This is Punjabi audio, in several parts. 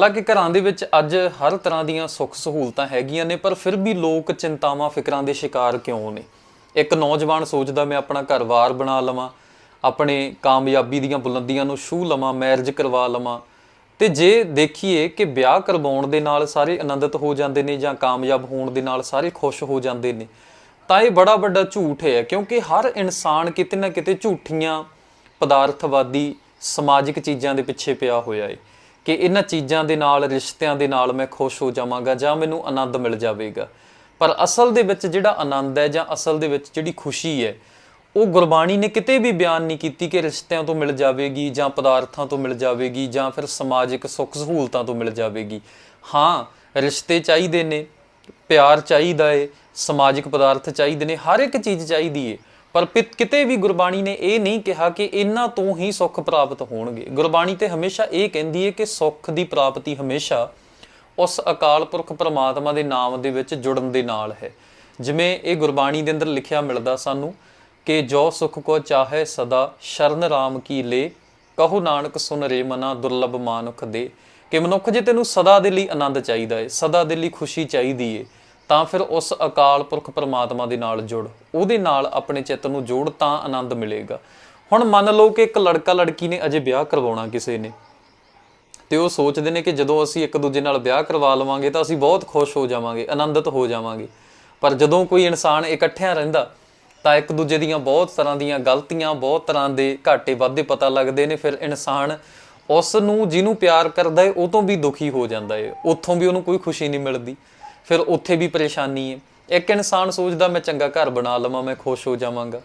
ਹਾਲਾਂਕਿ ਘਰਾਂ ਦੇ ਵਿੱਚ ਅੱਜ ਹਰ ਤਰ੍ਹਾਂ ਦੀਆਂ ਸੁੱਖ ਸਹੂਲਤਾਂ ਹੈਗੀਆਂ ਨੇ, ਪਰ ਫਿਰ ਵੀ ਲੋਕ ਚਿੰਤਾਵਾਂ, ਫਿਕਰਾਂ ਦੇ ਸ਼ਿਕਾਰ ਕਿਉਂ ਨੇ? ਇੱਕ ਨੌਜਵਾਨ ਸੋਚਦਾ, ਮੈਂ ਆਪਣਾ ਘਰ-ਬਾਰ ਬਣਾ ਲਵਾਂ, ਆਪਣੇ ਕਾਮਯਾਬੀ ਦੀਆਂ ਬੁਲੰਦੀਆਂ ਨੂੰ ਛੂਹ ਲਵਾਂ ਮੈਰਿਜ ਕਰਵਾ ਲਵਾਂ। ਤੇ ਜੇ ਦੇਖੀਏ ਕਿ ਵਿਆਹ ਕਰਵਾਉਣ ਦੇ ਨਾਲ ਸਾਰੇ ਆਨੰਦਿਤ ਹੋ ਜਾਂਦੇ ਨੇ ਜਾਂ ਕਾਮਯਾਬ ਹੋਣ ਦੇ ਨਾਲ ਸਾਰੇ ਖੁਸ਼ ਹੋ ਜਾਂਦੇ ਨੇ, ਤਾਂ ਇਹ ਬੜਾ ਵੱਡਾ ਝੂਠ ਹੈ, ਕਿਉਂਕਿ ਹਰ ਇਨਸਾਨ ਕਿਤੇ ਨਾ ਕਿਤੇ ਝੂਠੀਆਂ, ਪਦਾਰਥਵਾਦੀ, ਸਮਾਜਿਕ ਚੀਜ਼ਾਂ ਦੇ ਪਿੱਛੇ ਪਿਆ ਹੋਇਆ ਹੈ ਕਿ ਇਹਨਾਂ ਚੀਜ਼ਾਂ ਦੇ ਨਾਲ, ਰਿਸ਼ਤਿਆਂ ਦੇ ਨਾਲ ਮੈਂ ਖੁਸ਼ ਹੋ ਜਾਵਾਂਗਾ ਜਾਂ ਮੈਨੂੰ ਆਨੰਦ ਮਿਲ ਜਾਵੇਗਾ। ਪਰ ਅਸਲ ਦੇ ਵਿੱਚ ਜਿਹੜਾ ਆਨੰਦ ਹੈ ਜਾਂ ਅਸਲ ਦੇ ਵਿੱਚ ਜਿਹੜੀ ਖੁਸ਼ੀ ਹੈ, ਉਹ ਗੁਰਬਾਣੀ ਨੇ ਕਿਤੇ ਵੀ ਬਿਆਨ ਨਹੀਂ ਕੀਤੀ ਕਿ ਰਿਸ਼ਤਿਆਂ ਤੋਂ ਮਿਲ ਜਾਵੇਗੀ ਜਾਂ ਪਦਾਰਥਾਂ ਤੋਂ ਮਿਲ ਜਾਵੇਗੀ ਜਾਂ ਫਿਰ ਸਮਾਜਿਕ ਸੁੱਖ ਸਹੂਲਤਾਂ ਤੋਂ ਮਿਲ ਜਾਵੇਗੀ। ਹਾਂ, ਰਿਸ਼ਤੇ ਚਾਹੀਦੇ ਨੇ, ਪਿਆਰ ਚਾਹੀਦਾ ਏ, ਸਮਾਜਿਕ ਪਦਾਰਥ ਚਾਹੀਦੇ ਨੇ, ਹਰ ਇੱਕ ਚੀਜ਼ ਚਾਹੀਦੀ ਏ। ਪਰ ਪਿ- ਕਿਤੇ ਵੀ ਗੁਰਬਾਣੀ ਨੇ ਇਹ ਨਹੀਂ ਕਿਹਾ ਕਿ ਇਹਨਾਂ ਤੋਂ ਹੀ ਸੁੱਖ ਪ੍ਰਾਪਤ ਹੋਣਗੇ। ਗੁਰਬਾਣੀ ਤੇ ਹਮੇਸ਼ਾ ਇਹ ਕਹਿੰਦੀ ਹੈ ਕਿ ਸੁੱਖ ਦੀ ਪ੍ਰਾਪਤੀ ਹਮੇਸ਼ਾ ਉਸ ਅਕਾਲ ਪੁਰਖ ਪ੍ਰਮਾਤਮਾ ਦੇ ਨਾਮ ਦੇ ਵਿੱਚ ਜੁੜਨ ਦੇ ਨਾਲ ਹੈ। ਜਿਵੇਂ ਇਹ ਗੁਰਬਾਣੀ ਦੇ ਅੰਦਰ ਲਿਖਿਆ ਮਿਲਦਾ ਸਾਨੂੰ ਕਿ ਜੋ ਸੁਖ ਕੋ ਚਾਹੇ ਸਦਾ ਸ਼ਰਨ ਰਾਮ ਕੀ ਲੇ, ਕਹੋ ਨਾਨਕ ਸੁਨ ਰੇ ਮਨਾ ਦੁਰਲਭ ਮਾਨੁਖ ਦੇ, ਕਿ ਮਨੁੱਖ ਜੇ ਤੈਨੂੰ ਸਦਾ ਦੇ ਲਈ ਆਨੰਦ ਚਾਹੀਦਾ ਏ, ਸਦਾ ਦੇ ਲਈ ਖੁਸ਼ੀ ਚਾਹੀਦੀ ਏ ਤਾਂ ਫਿਰ ਉਸ ਅਕਾਲ ਪੁਰਖ ਪਰਮਾਤਮਾ ਦੇ ਨਾਲ ਜੁੜ, ਉਹਦੇ ਨਾਲ ਆਪਣੇ ਚਿੱਤ ਨੂੰ ਜੋੜ ਤਾਂ ਆਨੰਦ ਮਿਲੇਗਾ। ਹੁਣ ਮੰਨ ਲਓ ਕਿ ਇੱਕ ਲੜਕਾ ਲੜਕੀ ਨੇ ਅਜੇ ਵਿਆਹ ਕਰਵਾਉਣਾ ਕਿਸੇ ਨੇ, ਤੇ ਉਹ ਸੋਚਦੇ ਨੇ ਕਿ ਜਦੋਂ ਅਸੀਂ ਇੱਕ ਦੂਜੇ ਨਾਲ ਵਿਆਹ ਕਰਵਾ ਲਵਾਂਗੇ ਤਾਂ ਅਸੀਂ ਬਹੁਤ ਖੁਸ਼ ਹੋ ਜਾਵਾਂਗੇ, ਆਨੰਦਿਤ ਹੋ ਜਾਵਾਂਗੇ। ਪਰ ਜਦੋਂ ਕੋਈ ਇਨਸਾਨ ਇਕੱਠਿਆਂ ਰਹਿੰਦਾ, ਤਾਂ ਇੱਕ ਦੂਜੇ ਦੀਆਂ ਬਹੁਤ ਤਰ੍ਹਾਂ ਦੀਆਂ ਗਲਤੀਆਂ, ਬਹੁਤ ਤਰ੍ਹਾਂ ਦੇ ਘਾਟੇ ਵਾਧੇ ਪਤਾ ਲੱਗਦੇ ਨੇ, ਫਿਰ ਇਨਸਾਨ ਉਸ ਨੂੰ ਜਿਹਨੂੰ ਪਿਆਰ ਕਰਦਾ ਏ, ਉਹ ਤੋਂ ਵੀ ਦੁਖੀ ਹੋ ਜਾਂਦਾ ਏ, ਉੱਥੋਂ ਵੀ ਉਹਨੂੰ ਕੋਈ ਖੁਸ਼ੀ ਨਹੀਂ ਮਿਲਦੀ। ਫਿਰ ਉੱਥੇ ਵੀ ਪਰੇਸ਼ਾਨੀ ਹੈ। ਇੱਕ ਇਨਸਾਨ ਸੋਚਦਾ, ਮੈਂ ਚੰਗਾ ਘਰ ਬਣਾ ਲਵਾਂ, ਮੈਂ ਖੁਸ਼ ਹੋ ਜਾਵਾਂਗਾ।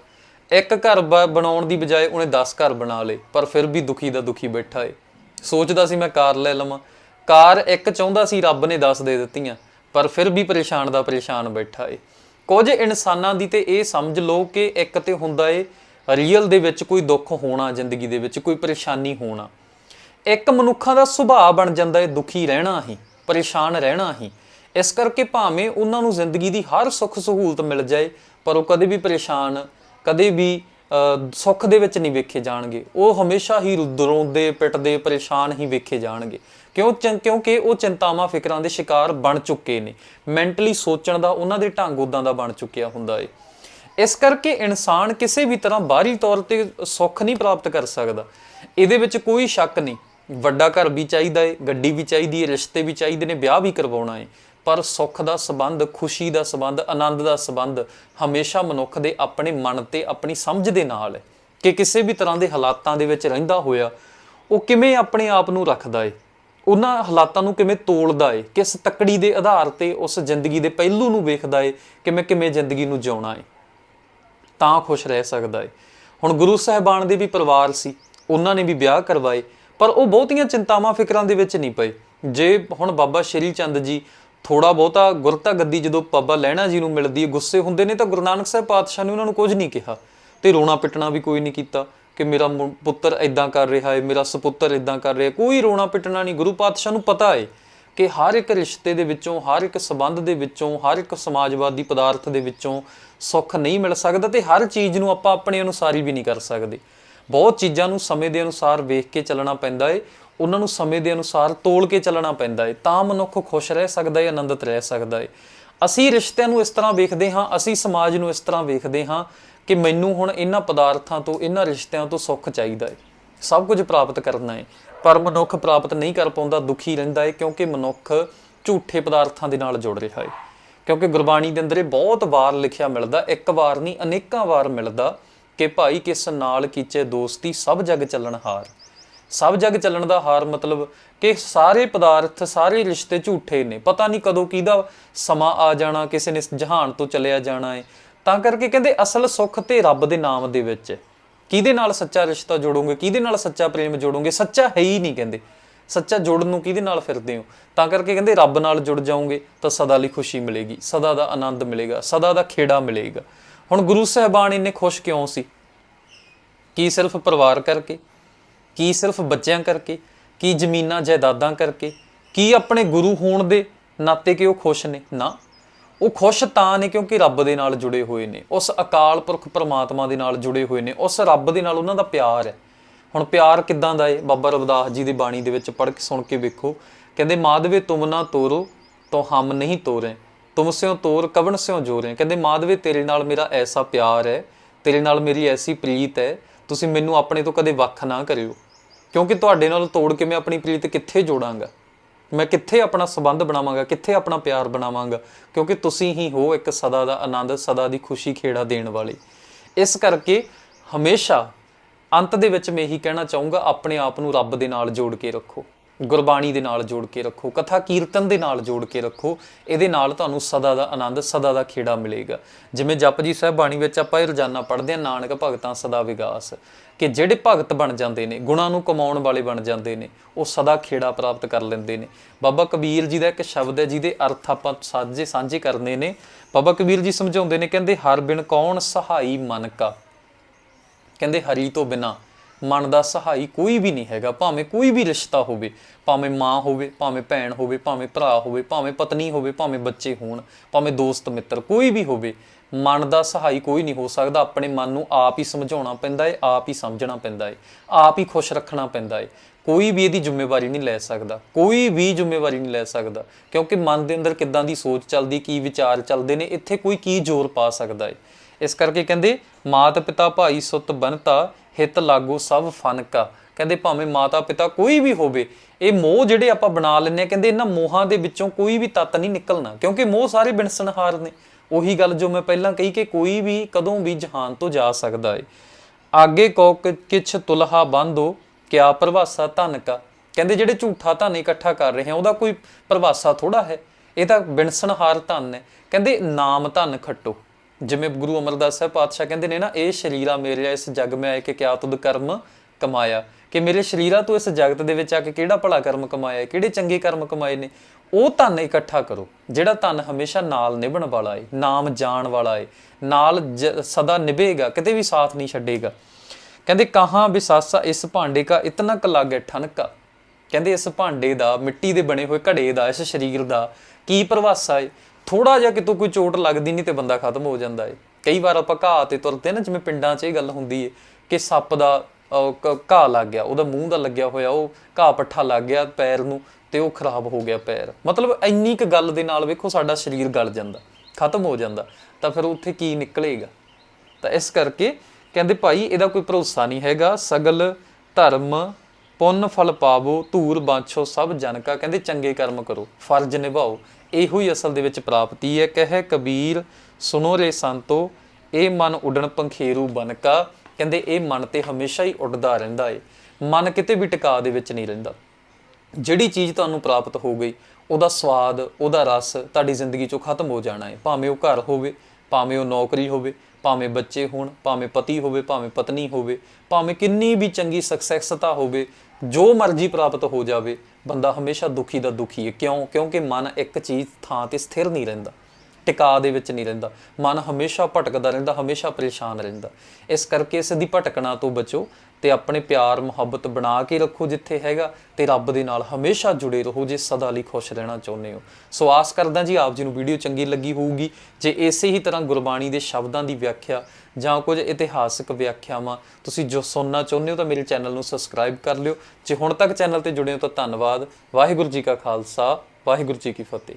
ਇੱਕ ਘਰ ਬ- ਬਣਾਉਣ ਦੀ ਬਜਾਏ ਉਹਨੇ 10 ਘਰ ਬਣਾ ਲਏ, ਪਰ ਫਿਰ ਵੀ ਦੁਖੀ ਦਾ ਦੁਖੀ ਬੈਠਾ ਏ। ਸੋਚਦਾ ਸੀ, ਮੈਂ ਕਾਰ ਲੈ ਲਵਾਂ। ਕਾਰ ਇੱਕ ਚਾਹੁੰਦਾ ਸੀ, ਰੱਬ ਨੇ 10 ਦੇ ਦਿੱਤੀਆਂ, ਪਰ ਫਿਰ ਵੀ ਪਰੇਸ਼ਾਨ ਦਾ ਪਰੇਸ਼ਾਨ ਬੈਠਾ ਏ। ਕੁਝ ਇਨਸਾਨਾਂ ਦੀ ਤੇ ਇਹ ਸਮਝ ਲਓ ਕਿ ਇੱਕ ਤੇ ਹੁੰਦਾ ਏ, ਰੀਅਲ ਦੇ ਵਿੱਚ ਕੋਈ ਦੁੱਖ ਹੋਣਾ, ਜ਼ਿੰਦਗੀ ਦੇ ਵਿੱਚ ਕੋਈ ਪਰੇਸ਼ਾਨੀ ਹੋਣਾ। ਇੱਕ ਮਨੁੱਖਾਂ ਦਾ ਸੁਭਾਅ ਬਣ ਜਾਂਦਾ ਏ, ਦੁਖੀ ਰਹਿਣਾ ਹੀ, ਪਰੇਸ਼ਾਨ ਰਹਿਣਾ ਹੀ। ਇਸ ਕਰਕੇ ਭਾਵੇਂ ਉਹਨਾਂ ਨੂੰ ਜ਼ਿੰਦਗੀ ਦੀ ਹਰ ਸੁੱਖ ਸਹੂਲਤ ਮਿਲ ਜਾਏ, ਪਰ ਉਹ ਕਦੇ ਵੀ ਪਰੇਸ਼ਾਨ, ਕਦੇ ਵੀ ਸੁੱਖ ਦੇ ਵਿੱਚ ਨਹੀਂ ਵੇਖੇ ਜਾਣਗੇ। ਉਹ ਹਮੇਸ਼ਾ ਹੀ ਰੋਂਦੇ, ਪਿੱਟਦੇ, ਪਰੇਸ਼ਾਨ ਹੀ ਵੇਖੇ ਜਾਣਗੇ। ਕਿਉਂ ਚਿੰ- ਕਿਉਂਕਿ ਉਹ ਚਿੰਤਾਵਾਂ, ਫਿਕਰਾਂ ਦੇ ਸ਼ਿਕਾਰ ਬਣ ਚੁੱਕੇ ਨੇ। ਮੈਂਟਲੀ ਸੋਚਣ ਦਾ ਉਹਨਾਂ ਦੇ ਢੰਗ ਉਦਾਂ ਦਾ ਬਣ ਚੁੱਕਿਆ ਹੁੰਦਾ ਏ। ਇਸ ਕਰਕੇ ਇਨਸਾਨ ਕਿਸੇ ਵੀ ਤਰ੍ਹਾਂ ਬਾਹਰੀ ਤੌਰ ਤੇ ਸੁੱਖ ਨਹੀਂ ਪ੍ਰਾਪਤ ਕਰ ਸਕਦਾ। ਇਹਦੇ ਵਿੱਚ ਕੋਈ ਸ਼ੱਕ ਨਹੀਂ। ਵੱਡਾ ਘਰ ਵੀ ਚਾਹੀਦਾ ਏ, ਗੱਡੀ ਵੀ ਚਾਹੀਦੀ ਏ, ਰਿਸ਼ਤੇ ਵੀ ਚਾਹੀਦੇ ਨੇ, ਵਿਆਹ ਵੀ ਕਰਵਾਉਣਾ ਏ। ਪਰ ਸੁੱਖ ਦਾ ਸਬੰਧ, ਖੁਸ਼ੀ ਦਾ ਸਬੰਧ, ਆਨੰਦ ਦਾ ਸਬੰਧ ਹਮੇਸ਼ਾ ਮਨੁੱਖ ਦੇ ਆਪਣੇ ਮਨ ਤੇ, ਆਪਣੀ ਸਮਝ ਦੇ ਨਾਲ ਹੈ ਕਿ ਕਿਸੇ ਵੀ ਤਰ੍ਹਾਂ ਦੇ ਹਾਲਾਤਾਂ ਦੇ ਵਿੱਚ ਰਹਿੰਦਾ ਹੋਇਆ ਉਹ ਕਿਵੇਂ ਆਪਣੇ ਆਪ ਨੂੰ ਰੱਖਦਾ ਏ ਉਹਨਾਂ ਹਾਲਾਤਾਂ ਨੂੰ ਕਿਵੇਂ ਤੋਲਦਾ ਏ ਕਿਸ ਤੱਕੜੀ ਦੇ ਆਧਾਰ ਤੇ ਉਸ ਜ਼ਿੰਦਗੀ ਦੇ ਪਹਿਲੂ ਨੂੰ ਵੇਖਦਾ ਏ ਕਿ ਮੈਂ ਕਿਵੇਂ ਜ਼ਿੰਦਗੀ ਨੂੰ ਜਿਉਣਾ ਏ ਤਾਂ ਖੁਸ਼ ਰਹਿ ਸਕਦਾ ਏ ਹੁਣ ਗੁਰੂ ਸਾਹਿਬਾਨ ਦੇ ਵੀ ਪਰਿਵਾਰ ਸੀ, ਉਹਨਾਂ ਨੇ ਵੀ ਵਿਆਹ ਕਰਵਾਏ, ਪਰ ਉਹ ਬਹੁਤੀਆਂ ਚਿੰਤਾਵਾਂ, ਫਿਕਰਾਂ ਦੇ ਵਿੱਚ ਨਹੀਂ ਪਏ। ਜੇ ਹੁਣ ਬਾਬਾ ਸ਼੍ਰੀ ਚੰਦ ਜੀ ਥੋੜਾ ਬਹੁਤਾ ਗੁਰਤਾ ਗੱਦੀ ਜਦੋਂ ਬਾਬਾ ਲਹਿਣਾ ਜੀ ਨੂੰ ਮਿਲਦੀ ਹੈ, ਗੁੱਸੇ ਹੁੰਦੇ ਨੇ ਤਾਂ ਗੁਰੂ ਨਾਨਕ ਸਾਹਿਬ ਪਾਤਸ਼ਾਹ ਨੇ ਉਹਨਾਂ ਨੂੰ ਕੁਝ ਨਹੀਂ ਕਿਹਾ। ਤੇ ਰੋਣਾ ਪਿੱਟਣਾ ਵੀ ਕੋਈ ਨਹੀਂ ਕੀਤਾ ਕਿ ਮੇਰਾ ਪੁੱਤਰ ਇਦਾਂ ਕਰ ਰਿਹਾ ਹੈ, ਮੇਰਾ ਸੁਪੁੱਤਰ ਇਦਾਂ ਕਰ ਰਿਹਾ ਕੋਈ ਰੋਣਾ ਪਿੱਟਣਾ ਨਹੀਂ, ਗੁਰੂ ਪਾਤਸ਼ਾਹ ਨੂੰ ਪਤਾ ਹੈ ਕਿ ਹਰ ਇੱਕ ਰਿਸ਼ਤੇ ਦੇ ਵਿੱਚੋਂ, ਹਰ ਇੱਕ ਸਬੰਧ ਦੇ ਵਿੱਚੋਂ, ਹਰ ਇੱਕ ਸਮਾਜਵਾਦੀ ਪਦਾਰਥ ਦੇ ਵਿੱਚੋਂ ਸੁੱਖ ਨਹੀਂ ਮਿਲ ਸਕਦਾ ਤੇ ਹਰ ਚੀਜ਼ ਨੂੰ ਆਪਾਂ ਆਪਣੇ ਅਨੁਸਾਰੀ ਵੀ ਨਹੀਂ ਕਰ ਸਕਦੇ। ਬਹੁਤ ਚੀਜ਼ਾਂ ਨੂੰ ਸਮੇਂ ਦੇ ਅਨੁਸਾਰ ਵੇਖ ਕੇ ਚੱਲਣਾ ਪੈਂਦਾ ਏ, ਉਹਨਾਂ ਨੂੰ ਸਮੇਂ ਦੇ ਅਨੁਸਾਰ ਤੋਲ ਕੇ ਚੱਲਣਾ ਪੈਂਦਾ ਏ, ਤਾਂ ਮਨੁੱਖ ਖੁਸ਼ ਰਹਿ ਸਕਦਾ ਏ, ਆਨੰਦਿਤ ਰਹਿ ਸਕਦਾ ਏ। ਅਸੀਂ ਰਿਸ਼ਤਿਆਂ ਨੂੰ ਇਸ ਤਰ੍ਹਾਂ ਵੇਖਦੇ ਹਾਂ, ਅਸੀਂ ਸਮਾਜ ਨੂੰ ਇਸ ਤਰ੍ਹਾਂ ਵੇਖਦੇ ਹਾਂ ਕਿ ਮੈਨੂੰ ਹੁਣ ਇਹਨਾਂ ਪਦਾਰਥਾਂ ਤੋਂ, ਇਹਨਾਂ ਰਿਸ਼ਤਿਆਂ ਤੋਂ ਸੁੱਖ ਚਾਹੀਦਾ ਏ। ਸਭ ਕੁਝ ਪ੍ਰਾਪਤ ਕਰਨਾ ਏ, ਪਰ ਮਨੁੱਖ ਪ੍ਰਾਪਤ ਨਹੀਂ ਕਰ ਪਾਉਂਦਾ, ਦੁਖੀ ਰਹਿੰਦਾ ਹੈ ਕਿਉਂਕਿ ਮਨੁੱਖ ਝੂਠੇ ਪਦਾਰਥਾਂ ਦੇ ਨਾਲ ਜੁੜ ਰਿਹਾ ਹੈ ਕਿਉਂਕਿ ਗੁਰਬਾਣੀ ਦੇ ਅੰਦਰ ਇਹ ਬਹੁਤ ਵਾਰ ਲਿਖਿਆ ਮਿਲਦਾ, ਇੱਕ ਵਾਰ ਨਹੀਂ, ਅਨੇਕਾਂ ਵਾਰ ਮਿਲਦਾ। ਕਿ ਭਾਈ ਕਿਸ ਨਾਲ ਕੀਚੇ ਦੋਸਤੀ ਸਭ ਜਗ ਚੱਲਣ ਹਾਰ। ਸਭ ਜਗ ਚੱਲਣ ਦਾ ਹਾਰ ਮਤਲਬ ਕਿ ਸਾਰੇ ਪਦਾਰਥ, ਸਾਰੇ ਰਿਸ਼ਤੇ ਝੂਠੇ ਨੇ। ਪਤਾ ਨਹੀਂ ਕਦੋਂ ਕਿਹਦਾ ਸਮਾਂ ਆ ਜਾਣਾ, ਕਿਸੇ ਨੇ ਜਹਾਨ ਤੋਂ ਚਲਿਆ ਜਾਣਾ ਹੈ ਤਾਂ ਕਰਕੇ ਕਹਿੰਦੇ ਅਸਲ ਸੁੱਖ ਤੇ ਰੱਬ ਦੇ ਨਾਮ ਦੇ ਵਿੱਚ ਹੈ ਕਿਹਦੇ ਨਾਲ ਸੱਚਾ ਰਿਸ਼ਤਾ ਜੋੜੋਗੇ, ਕਿਹਦੇ ਨਾਲ ਸੱਚਾ ਪ੍ਰੇਮ ਜੋੜੋਗੇ? ਸੱਚਾ ਹੈ ਹੀ ਨਹੀਂ ਕਹਿੰਦੇ। ਸੱਚਾ ਜੁੜਨ ਨੂੰ ਕਿਹਦੇ ਨਾਲ ਫਿਰਦੇ ਹੋ? ਤਾਂ ਕਰਕੇ ਕਹਿੰਦੇ ਰੱਬ ਨਾਲ ਜੁੜ ਜਾਓਗੇ ਤਾਂ ਸਦਾ ਲਈ ਖੁਸ਼ੀ ਮਿਲੇਗੀ, ਸਦਾ ਦਾ ਆਨੰਦ ਮਿਲੇਗਾ, ਸਦਾ ਦਾ ਖੇੜਾ ਮਿਲੇਗਾ। ਹੁਣ ਗੁਰੂ ਸਾਹਿਬਾਨ ਇੰਨੇ ਖੁਸ਼ ਕਿਉਂ ਸੀ? ਕੀ ਸਿਰਫ ਪਰਿਵਾਰ ਕਰਕੇ? ਕੀ ਸਿਰਫ ਬੱਚਿਆਂ ਕਰਕੇ? ਕੀ ਜ਼ਮੀਨਾਂ ਜਾਇਦਾਦਾਂ ਕਰਕੇ? ਕੀ ਆਪਣੇ ਗੁਰੂ ਹੋਣ ਦੇ ਨਾਤੇ ਕਿ ਉਹ ਖੁਸ਼ ਨੇ? ਨਾ। ਉਹ ਖੁਸ਼ ਤਾਂ ਨੇ ਕਿਉਂਕਿ ਰੱਬ ਦੇ ਨਾਲ ਜੁੜੇ ਹੋਏ ਨੇ। ਉਸ ਅਕਾਲ ਪੁਰਖ ਪਰਮਾਤਮਾ ਦੇ ਨਾਲ ਜੁੜੇ ਹੋਏ ਨੇ। ਉਸ ਰੱਬ ਦੇ ਨਾਲ ਉਹਨਾਂ ਦਾ ਪਿਆਰ ਹੈ। ਹੁਣ ਪਿਆਰ ਕਿੱਦਾਂ ਦਾ ਏ? ਬਾਬਾ ਰਵਿਦਾਸ ਜੀ ਦੀ ਬਾਣੀ ਦੇ ਵਿੱਚ ਪੜ੍ਹ ਕੇ ਸੁਣ ਕੇ ਵੇਖੋ। ਕਹਿੰਦੇ, ਮਾਧਵੇ ਤੁਮ ਨਾ ਤੋਰੋ, ਤੋ ਹਮ ਨਹੀਂ ਤੋਰੇ। ਤੁਮ ਸਿਓ ਤੋਰ, ਕਵਣ ਸਿਓ ਜੋਰੇ ਕਹਿੰਦੇ, ਮਾਧਵੇ, ਤੇਰੇ ਨਾਲ ਮੇਰਾ ਐਸਾ ਪਿਆਰ ਹੈ, ਤੇਰੇ ਨਾਲ ਮੇਰੀ ਐਸੀ ਪ੍ਰੀਤ ਹੈ, ਤੁਸੀਂ ਮੈਨੂੰ ਆਪਣੇ ਤੋਂ ਕਦੇ ਵੱਖ ਨਾ ਕਰਿਓ। ਕਿਉਂਕਿ ਤੁਹਾਡੇ ਨਾਲ ਤੋੜ ਕੇ ਮੈਂ ਆਪਣੀ ਪ੍ਰੀਤ ਕਿੱਥੇ ਜੋੜਾਂਗਾ? ਮੈਂ ਕਿੱਥੇ ਆਪਣਾ ਸਬੰਧ ਬਣਾਵਾਂਗਾ, ਕਿੱਥੇ ਆਪਣਾ ਪਿਆਰ ਬਣਾਵਾਂਗਾ? ਕਿਉਂਕਿ ਤੁਸੀਂ ਹੀ ਹੋ ਇੱਕ ਸਦਾ ਦਾ ਆਨੰਦ, ਸਦਾ ਦੀ ਖੁਸ਼ੀ ਖੇੜਾ ਦੇਣ ਵਾਲੇ। ਇਸ ਕਰਕੇ ਹਮੇਸ਼ਾ ਅੰਤ ਦੇ ਵਿੱਚ ਮੈਂ ਇਹੀ ਕਹਿਣਾ ਚਾਹੂੰਗਾ, ਆਪਣੇ ਆਪ ਨੂੰ ਰੱਬ ਦੇ ਨਾਲ ਜੋੜ ਕੇ ਰੱਖੋ। ਗੁਰਬਾਣੀ ਦੇ ਨਾਲ ਜੋੜ ਕੇ ਰੱਖੋ, ਕਥਾ ਕੀਰਤਨ ਦੇ ਨਾਲ ਜੋੜ ਕੇ ਰੱਖੋ, ਇਹਦੇ ਨਾਲ ਤੁਹਾਨੂੰ ਸਦਾ ਦਾ ਆਨੰਦ, ਸਦਾ ਦਾ ਖੇੜਾ ਮਿਲੇਗਾ। ਜਿਵੇਂ ਜਪਜੀ ਸਾਹਿਬ ਬਾਣੀ ਵਿੱਚ ਆਪਾਂ ਇਹ ਰੋਜ਼ਾਨਾ ਪੜ੍ਹਦੇ ਹਾਂ, ਨਾਨਕ ਭਗਤਾਂ ਸਦਾ ਵਿਗਾਸ। ਕਿ ਜਿਹੜੇ ਭਗਤ ਬਣ ਜਾਂਦੇ ਨੇ, ਗੁਣਾਂ ਨੂੰ ਕਮਾਉਣ ਵਾਲੇ ਬਣ ਜਾਂਦੇ ਨੇ, ਉਹ ਸਦਾ ਖੇੜਾ ਪ੍ਰਾਪਤ ਕਰ ਲੈਂਦੇ ਨੇ। ਬਾਬਾ ਕਬੀਰ ਜੀ ਦਾ ਇੱਕ ਸ਼ਬਦ ਹੈ, ਜਿਹਦੇ ਅਰਥ ਆਪਾਂ ਸਾਂਝੇ ਸਾਂਝੇ ਕਰਨੇ ਨੇ। ਬਾਬਾ ਕਬੀਰ ਜੀ ਸਮਝਾਉਂਦੇ ਨੇ, ਕਹਿੰਦੇ, ਹਰ ਬਿਨ ਕੌਣ ਸਹਾਈ ਮਨ ਕਾ? ਕਹਿੰਦੇ, ਹਰੀ ਤੋਂ ਬਿਨਾ ਮਨ ਦਾ ਸਹਾਈ ਕੋਈ ਵੀ ਨਹੀਂ ਹੈਗਾ, ਭਾਵੇਂ ਕੋਈ ਵੀ ਰਿਸ਼ਤਾ ਹੋਵੇ, ਭਾਵੇਂ ਮਾਂ ਹੋਵੇ, ਭਾਵੇਂ ਭੈਣ ਹੋਵੇ, ਭਾਵੇਂ ਭਰਾ ਹੋਵੇ, ਭਾਵੇਂ ਪਤਨੀ ਹੋਵੇ, ਭਾਵੇਂ ਬੱਚੇ ਹੋਣ, ਭਾਵੇਂ ਦੋਸਤ ਮਿੱਤਰ, ਕੋਈ ਵੀ ਹੋਵੇ, ਮਨ ਦਾ ਸਹਾਈ ਕੋਈ ਨਹੀਂ ਹੋ ਸਕਦਾ। ਆਪਣੇ ਮਨ ਨੂੰ ਆਪ ਹੀ ਸਮਝਾਉਣਾ ਪੈਂਦਾ ਏ, ਆਪ ਹੀ ਸਮਝਣਾ ਪੈਂਦਾ ਏ, ਆਪ ਹੀ ਖੁਸ਼ ਰੱਖਣਾ ਪੈਂਦਾ ਏ। ਕੋਈ ਵੀ ਇਹਦੀ ਜ਼ਿੰਮੇਵਾਰੀ ਨਹੀਂ ਲੈ ਸਕਦਾ, ਕੋਈ ਵੀ ਜ਼ਿੰਮੇਵਾਰੀ ਨਹੀਂ ਲੈ ਸਕਦਾ, ਕਿਉਂਕਿ ਮਨ ਦੇ ਅੰਦਰ ਕਿੱਦਾਂ ਦੀ ਸੋਚ ਚੱਲਦੀ, ਕੀ ਵਿਚਾਰ ਚੱਲਦੇ ਨੇ, ਇੱਥੇ ਕੋਈ ਕੀ ਜ਼ੋਰ ਪਾ ਸਕਦਾ ਏ। ਇਸ ਕਰਕੇ ਕਹਿੰਦੇ ਮਾਤ ਪਿਤਾ ਭਾਈ ਸੁੱਤ ਬਨਤਾ ਹਿਤ ਲਾਗੂ ਸਭ ਫਨਕਾ। ਕਹਿੰਦੇ ਭਾਵੇਂ ਮਾਤਾ ਪਿਤਾ ਕੋਈ ਵੀ ਹੋਵੇ, ਇਹ ਮੋਹ ਜਿਹੜੇ ਆਪਾਂ ਬਣਾ ਲੈਂਦੇ ਆ ਕਹਿੰਦੇ ਇਹਨਾਂ ਮੋਹਾਂ ਦੇ ਵਿੱਚੋਂ ਕੋਈ ਵੀ ਤੱਤ ਨਹੀਂ ਨਿਕਲਣਾ, ਕਿਉਂਕਿ ਮੋਹ ਸਾਰੇ ਬਿਨਸਨਹਾਰ ਨੇ। ਉਹੀ ਗੱਲ ਜੋ ਮੈਂ ਪਹਿਲਾਂ ਕਹੀ ਕਿ ਕੋਈ ਵੀ ਕਦੋਂ ਵੀ ਜਹਾਨ ਤੋਂ ਜਾ ਸਕਦਾ ਏ। ਆਗੇ ਕੋ ਕਿਛ ਤੁਲਹਾ ਬੰਦੋ ਕਿਆ ਪ੍ਰਵਾਸਾ ਧਨ ਕਾ। ਕਹਿੰਦੇ ਜਿਹੜੇ ਝੂਠਾ ਧਨ ਇਕੱਠਾ ਕਰ ਰਹੇ ਆ ਉਹਦਾ ਕੋਈ ਪ੍ਰਵਾਸਾ ਥੋੜਾ ਹੈ। ਇਹ ਤਾਂ ਬਿਨਸਨਹਾਰ ਧਨ ਹੈ। ਕਹਿੰਦੇ ਨਾਮ ਧਨ ਖੱਟੋ। ਜਿਵੇਂ ਗੁਰੂ ਅਮਰਦਾਸ ਸਾਹਿਬ ਪਾਤਸ਼ਾਹ ਕਹਿੰਦੇ ਨੇ ਨਾ ਇਹ ਸ਼ਰੀਰਾ ਮੇਰੇ ਇਸ ਜਗ ਮੈਂ ਆਏ ਕਿ ਕਿਆ ਤੁਧ ਕਰਮ ਕਮਾਇਆ। ਕਿ ਮੇਰੇ ਸ਼ਰੀਰਾ ਤੋਂ ਇਸ ਜਗਤ ਦੇ ਵਿੱਚ ਆ ਕੇ ਕਿਹੜਾ ਭਲਾ ਕਰਮ ਕਮਾਇਆ ਹੈ, ਕਿਹੜੇ ਚੰਗੇ ਕਰਮ ਕਮਾਏ ਨੇ ਉਹ ਧਨ ਇਕੱਠਾ ਕਰੋ ਜਿਹੜਾ ਧਨ ਹਮੇਸ਼ਾ ਨਾਲ ਨਿਭਣ ਵਾਲਾ ਏ ਨਾਮ ਜਾਣ ਵਾਲਾ ਏ ਨਾਲ ਜ- ਸਦਾ ਨਿਭੇਗਾ ਕਿਤੇ ਵੀ ਸਾਥ ਨਹੀਂ ਛੱਡੇਗਾ। ਕਹਿੰਦੇ ਕਹਾਂ ਵਿਸਾਸਾ ਇਸ ਭਾਂਡੇ ਕਾ ਇਤਨਾ ਕ ਲਾਗੇ ਠਨਕਾ ਕਹਿੰਦੇ ਇਸ ਭਾਂਡੇ ਦਾ ਮਿੱਟੀ ਦੇ ਬਣੇ ਹੋਏ ਘੜੇ ਦਾ ਇਸ ਸਰੀਰ ਦਾ ਕੀ ਪ੍ਰਵਾਸਾ ਏ ਥੋੜਾ ਜਿਹਾ ਕਿਤੋਂ ਕੋਈ ਚੋਟ ਲੱਗਦੀ ਨਹੀਂ ਤੇ ਬੰਦਾ ਖਤਮ ਹੋ ਜਾਂਦਾ ਏ। ਕਈ ਵਾਰ ਆਪਾਂ ਘਾਹ ਤੇ ਤੁਰਦੇ ਨਾ, ਜਿਵੇਂ ਪਿੰਡਾਂ 'ਚ ਇਹ ਗੱਲ ਹੁੰਦੀ ਏ ਕਿ ਸੱਪ ਦਾ ਘਾਹ ਲੱਗ ਗਿਆ, ਉਹਦਾ ਮੂੰਹ ਦਾ ਲੱਗਿਆ ਹੋਇਆ, ਉਹ ਘਾਹ ਪੱਠਾ ਲੱਗ ਗਿਆ ਪੈਰ ਨੂੰ ਤੇ ਉਹ ਖਰਾਬ ਹੋ ਗਿਆ ਪੈਰ। ਮਤਲਬ ਇੰਨੀ ਕੁ ਗੱਲ ਦੇ ਨਾਲ ਵੇਖੋ ਸਾਡਾ ਸਰੀਰ ਗਲ ਜਾਂਦਾ, ਖਤਮ ਹੋ ਜਾਂਦਾ, ਤਾਂ ਫਿਰ ਉੱਥੇ ਕੀ ਨਿਕਲੇਗਾ? ਤਾਂ ਇਸ ਕਰਕੇ ਕਹਿੰਦੇ ਭਾਈ ਇਹਦਾ ਕੋਈ ਭਰੋਸਾ ਨਹੀਂ ਹੈਗਾ, ਸਗਲ, ਧਰਮ, ਪੁੰਨ, ਫਲ ਪਾਵੋ, ਧੂਰ, ਬਾਛੋ, ਸਭ ਜਨ ਕਾ ਕਹਿੰਦੇ ਚੰਗੇ ਕਰਮ ਕਰੋ, ਫਰਜ਼ ਨਿਭਾਓ। ਇਹੋ ਹੀ ਅਸਲ ਦੇ ਵਿੱਚ ਪ੍ਰਾਪਤੀ ਹੈ। ਕਹਿ ਕਬੀਰ ਸੁਨੋ ਰੇ ਸੰਤੋ, ਇਹ ਮਨ ਉਡਣ ਪੰਖੇਰੂ ਬਨ ਕਹਿੰਦੇ, ਇਹ ਮਨ ਤੇ ਹਮੇਸ਼ਾ ਹੀ ਉੱਡਦਾ ਰਹਿੰਦਾ ਏ। ਮਨ ਕਿਤੇ ਵੀ ਟਿਕਾ ਦੇ ਵਿੱਚ ਨਹੀਂ ਰਹਿੰਦਾ। ਜਿਹੜੀ ਚੀਜ਼ ਤੁਹਾਨੂੰ ਪ੍ਰਾਪਤ ਹੋ ਗਈ, ਉਹਦਾ ਸਵਾਦ, ਉਹਦਾ ਰਸ ਤੁਹਾਡੀ ਜ਼ਿੰਦਗੀ ਚੋਂ ਖਤਮ ਹੋ ਜਾਣਾ ਹੈ ਭਾਵੇਂ ਉਹ ਘਰ ਹੋਵੇ, ਭਾਵੇਂ ਉਹ ਨੌਕਰੀ ਹੋਵੇ, ਭਾਵੇਂ ਬੱਚੇ ਹੋਣ, ਭਾਵੇਂ ਪਤੀ ਹੋਵੇ, ਭਾਵੇਂ ਪਤਨੀ ਹੋਵੇ, ਭਾਵੇਂ ਕਿੰਨੀ ਵੀ ਚੰਗੀ ਸਕਸੈਸਤਾ ਹੋਵੇ ਜੋ ਮਰਜ਼ੀ ਪ੍ਰਾਪਤ ਹੋ ਜਾਵੇ, ਬੰਦਾ ਹਮੇਸ਼ਾ ਦੁਖੀ ਦਾ ਦੁਖੀ ਹੈ। ਕਿਉਂ? ਕਿਉਂਕਿ ਮਨ ਇੱਕ ਚੀਜ਼, ਥਾਂ ਤੇ ਸਥਿਰ ਨਹੀਂ ਰਹਿੰਦਾ। ਟਿਕਾ ਦੇ ਵਿੱਚ ਨਹੀਂ ਰਹਿੰਦਾ। ਮਨ ਹਮੇਸ਼ਾ ਭਟਕਦਾ ਰਹਿੰਦਾ, ਹਮੇਸ਼ਾ ਪਰੇਸ਼ਾਨ ਰਹਿੰਦਾ। ਇਸ ਕਰਕੇ ਇਸ ਦੀ ਭਟਕਣਾ ਤੋਂ ਬਚੋ ਤੇ ਆਪਣੇ ਪਿਆਰ, ਮੁਹੱਬਤ ਬਣਾ ਕੇ ਰੱਖੋ ਜਿੱਥੇ ਹੈਗਾ ਤੇ ਰੱਬ ਦੇ ਨਾਲ ਹਮੇਸ਼ਾ ਜੁੜੇ ਰਹੋ ਜੇ ਸਦਾ ਲਈ ਖੁਸ਼ ਰਹਿਣਾ ਚਾਹੁੰਦੇ ਹੋ। ਸੋ ਆਸ ਕਰਦਾ ਜੀ ਆਪ ਜੀ ਨੂੰ ਵੀਡੀਓ ਚੰਗੀ ਲੱਗੀ ਹੋਊਗੀ। ਜੇ ਇਸੇ ਹੀ ਤਰ੍ਹਾਂ ਗੁਰਬਾਣੀ ਦੇ ਸ਼ਬਦਾਂ ਦੀ ਵਿਆਖਿਆ ਜਾਂ ਕੁਝ ਇਤਿਹਾਸਿਕ ਵਿਆਖਿਆਵਾਂ ਤੁਸੀਂ ਜੋ ਸੁਣਨਾ ਚਾਹੁੰਦੇ ਹੋ ਤਾਂ ਮੇਰੇ ਚੈਨਲ ਨੂੰ ਸਬਸਕ੍ਰਾਈਬ ਕਰ ਲਿਓ। ਜੇ ਹੁਣ ਤੱਕ ਚੈਨਲ ਤੇ ਜੁੜੇ ਹੋ ਤਾਂ ਧੰਨਵਾਦ। ਵਾਹਿਗੁਰੂ ਜੀ ਕਾ ਖਾਲਸਾ, ਵਾਹਿਗੁਰੂ ਜੀ ਕੀ ਫਤਿਹ।